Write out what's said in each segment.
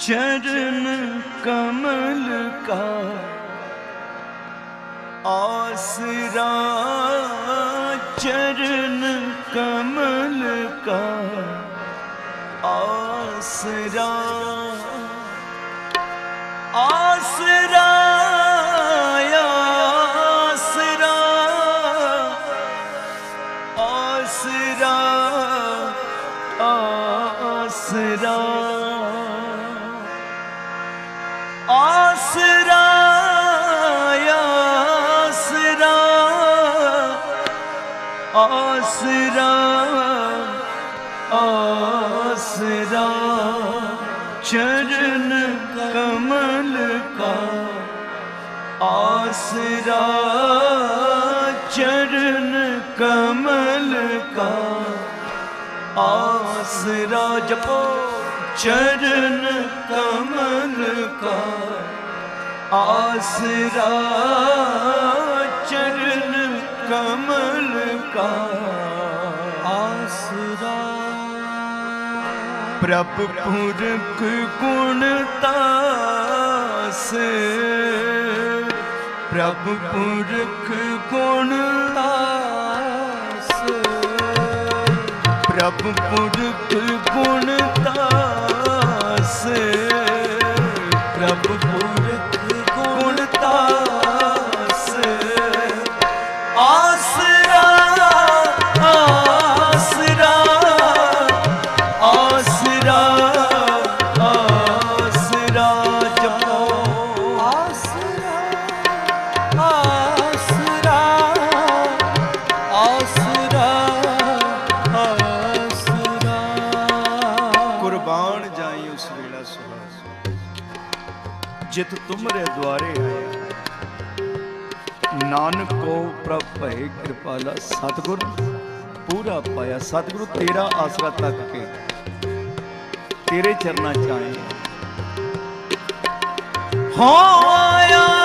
चरण कमल का आसरा चरण कमल का आसरा आसरा आसरा आसरा आसरा ਆਸਰਾ ਆਸਰਾ ਆਸਰਾ ਆਸਰਾ ਚਰਨ ਕਮਲ ਕਾ ਆਸਰਾ ਚਰਨ ਕਮਲ ਕਾ ਆਸਰਾ ਜਪੋ ਚਰਨ ਕਮਲ ਕਾ ਆਸਰਾ ਚਰਨ ਕਮਲ ਕਾ ਆਸਰਾ ਪ੍ਰਭ ਪੁਰਖ ਗੁਣ ਤਾਸ ਪ੍ਰਭ ਪੁਰਖ ਗੁਣ ਤਾਸ ਪ੍ਰਭ ਪੁਰਖ ਗੁਣ से ਜਿਤ ਤੁਮਰੇ ਦੁਆਰੇ ਆਇਆ। ਨਾਨਕ ਕੋ ਪ੍ਰਭ ਭਏ ਕਿਰਪਾਲਾ ਸਤਿਗੁਰ, ਪੂਰਾ ਪਾਇਆ ਸਤਿਗੁਰੂ ਤੇਰਾ ਆਸਰਾ ਤੱਕ ਕੇ। ਤੇਰੇ ਚਰਨਾਂ ਚ ਆਏ। ਹੋ ਆਇਆ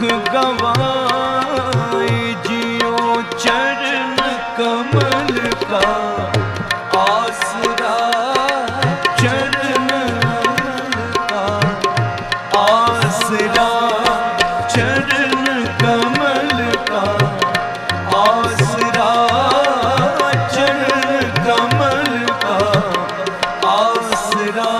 ਦੁੱਖ ਗਵਾਏ, ਜਿਉ ਚਰਨ ਕਮਲ ਕਾ। ਆਸਰਾ ਚਰਨ ਕਮਲ ਕਾ। ਆਸਰਾ ਚਰਨ ਕਮਲ ਕਾ। ਆਸਰਾ ਚਰਨ ਕਮਲ ਕਾ। ਆਸਰਾ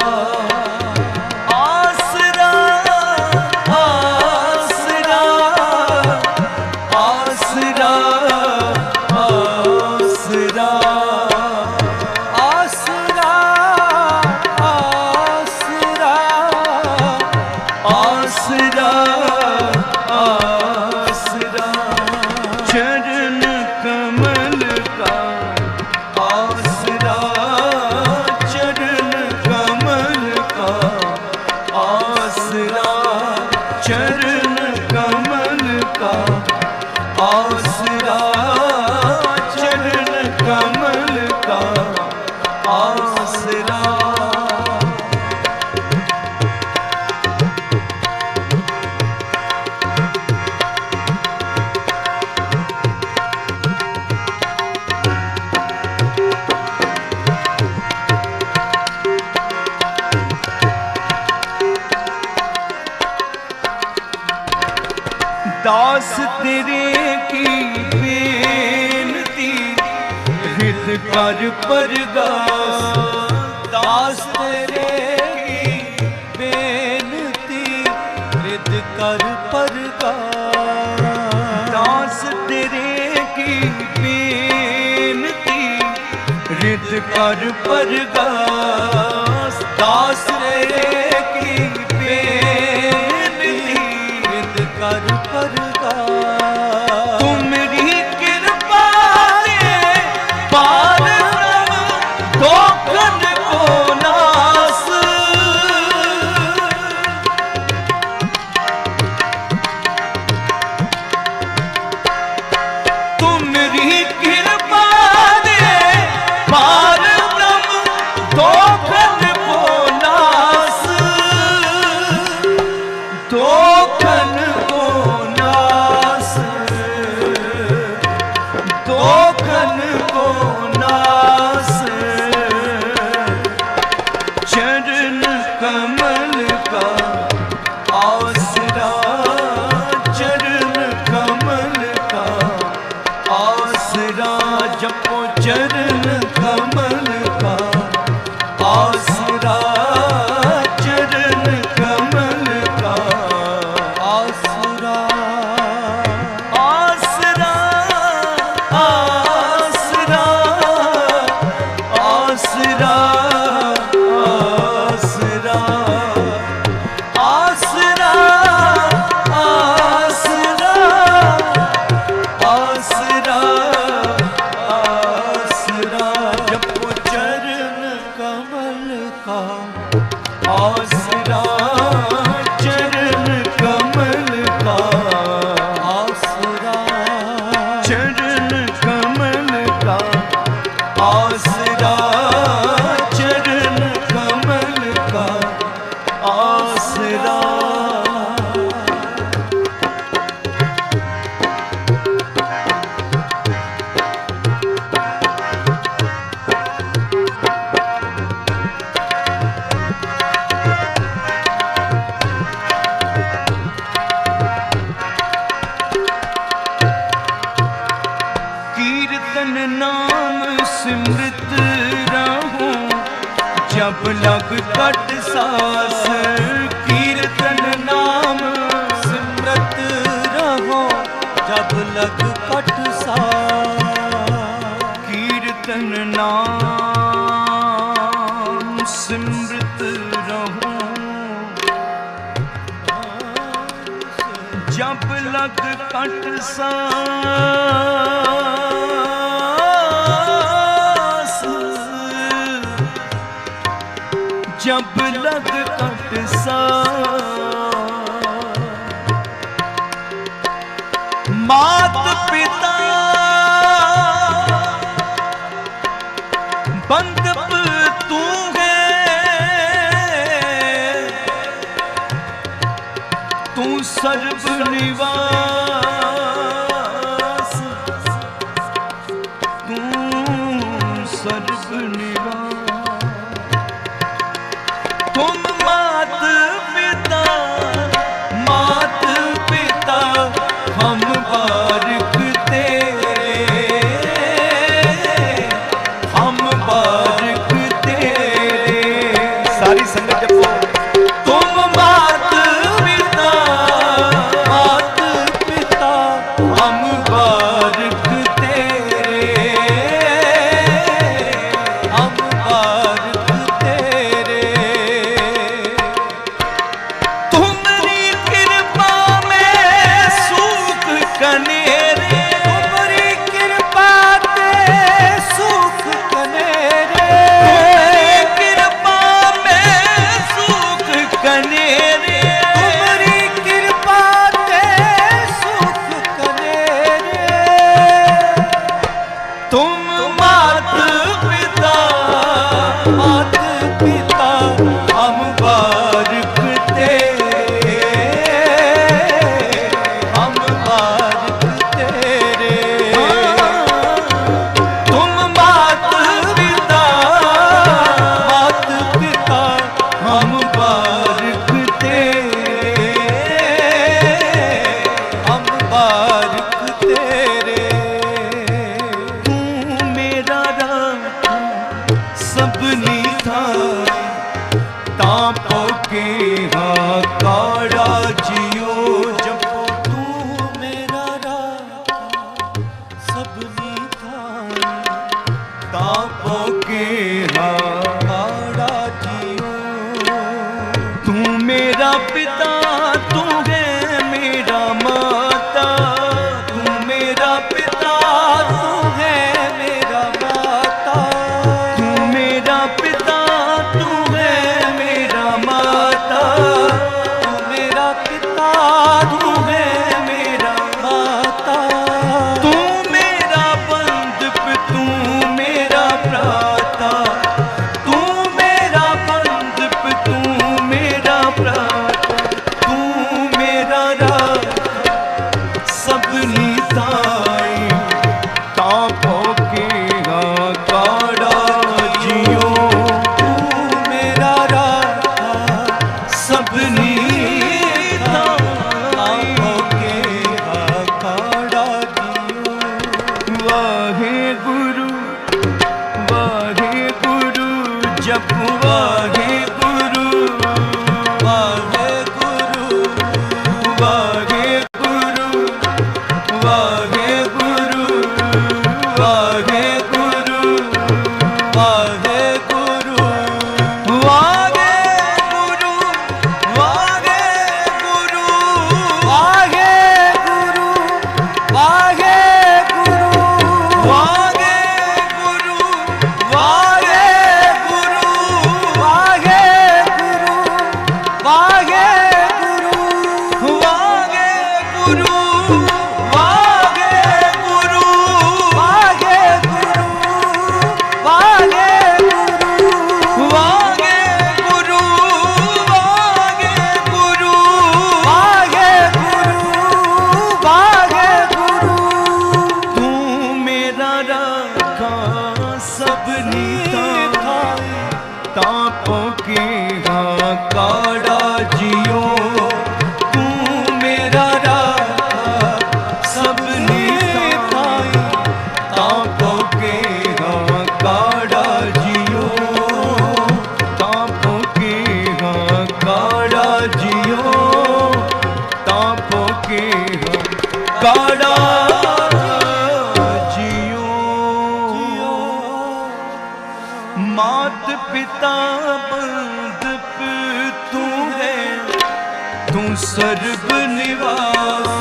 ਦਾਸ ਤੇਰੇ ਕੀ ਬੇਨਤੀ? ਹਿਤ ਕਰ ਪਰਗਾਸ ਦਾਸ ਤੇਰੇ ਕੀ ਬੇਨਤੀ? ਹਿਤ ਕਰ ਪਰਗਾਸ ਦਾਸ ਤੇਰੇ ਕੀ ਬੇਨਤੀ? ਰਿਤ ਕਰ ਪਰਗਾਸ ਚਰਨ ਰਖ ਕਟ ਸਾ ਕੀਰਤਨ ਸਿਮਰਤ ਰਹੂੰ। ਜਬ ਲਗ ਕਟ ਸਾ ਜਬ ਕਟ ਸਾ ਮਾਤ ਪਿਤਾ ਬੰਦਪ ਤੂੰ ਹੈ। ਤੂੰ ਸਰਬ ਨਿਵਾਸ। ਤੂੰ ਸਰਬ ਨਿਵਾਸ। ਤੁਮ ਮਾਤ सपनी दास्तां ਤੂੰ ਸਰਬ ਨਿਵਾਸ।